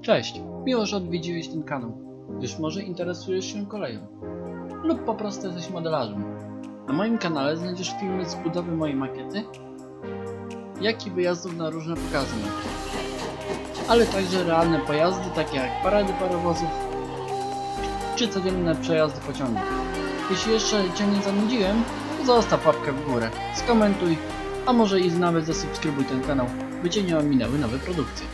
Cześć, miło, że odwiedziłeś ten kanał. Już może interesujesz się koleją lub po prostu jesteś modelarzem. Na moim kanale znajdziesz filmy z budowy mojej makiety, jak i wyjazdów na różne pokazy. Ale także realne pojazdy, takie jak parady parowozów, czy codzienne przejazdy pociągów. Jeśli jeszcze Cię nie zanudziłem, to zostaw łapkę w górę, skomentuj, a może i nawet zasubskrybuj ten kanał, by Cię nie ominęły nowe produkcje.